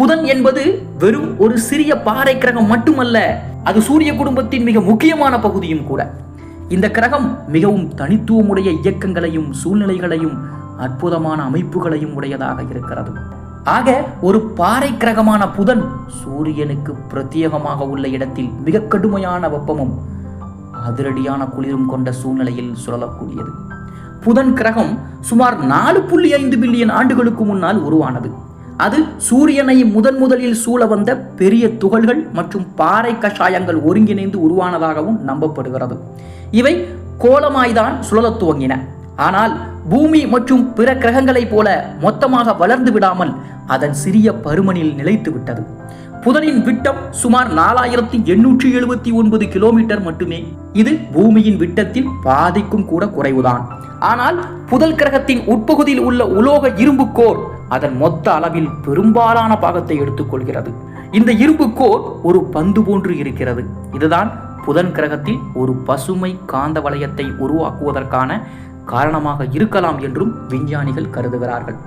புதன் என்பது வெறும் ஒரு சிறிய பாறை கிரகம் மட்டுமல்ல அது சூரிய குடும்பத்தின் மிக முக்கியமான பகுதியும் கூட. இந்த கிரகம் மிகவும் தனித்துவமுடைய இயக்கங்களையும் சூழ்நிலைகளையும் அற்புதமான அமைப்புகளையும் உடையதாக இருக்கிறது. ஆக ஒரு பாறை கிரகமான புதன் சூரியனுக்கு பிரத்யேகமாக உள்ள இடத்தில் மிக கடுமையான வெப்பமும் அதிரடியான குளிரும் கொண்ட சூழ்நிலையில் சுழலக்கூடியது. புதன் கிரகம் சுமார் நாலு புள்ளி ஐந்து பில்லியன் ஆண்டுகளுக்கு முன்னால் உருவானது. அது சூரியனை முதன் முதலில் சூழ வந்த பெரிய துகள்கள் மற்றும் பாறை கஷாயங்கள் ஒருங்கிணைந்து உருவானதாகவும் நம்பப்படுகிறது. இவை கோலமாய்தான் சுழலத் துவங்கின. ஆனால் பூமி மற்றும் பிற கிரகங்களைப் போல மொத்தமாக வளர்ந்து விடாமல் அதன் சிறிய பருமனில் நிலைத்து விட்டது. புதனின் விட்டம் சுமார் நாலாயிரத்தி எண்ணூற்றி எழுபத்தி ஒன்பது கிலோமீட்டர் மட்டுமே. இது பூமியின் விட்டத்தில் பாதிக்கும் கூட குறைவுதான். ஆனால் புதல் கிரகத்தின் உட்பகுதியில் உள்ள உலோக இரும்பு கோர் அதன் மொத்த அளவில் பெரும்பாலான பாகத்தை எடுத்துக்கொள்கிறது. இந்த இரும்பு கோர் ஒரு பந்து போன்று இருக்கிறது. இதுதான் புதன் கிரகத்தில் ஒரு பசுமை காந்த வளையத்தை உருவாக்குவதற்கான காரணமாக இருக்கலாம் என்றும் விஞ்ஞானிகள் கருதுகிறார்கள்.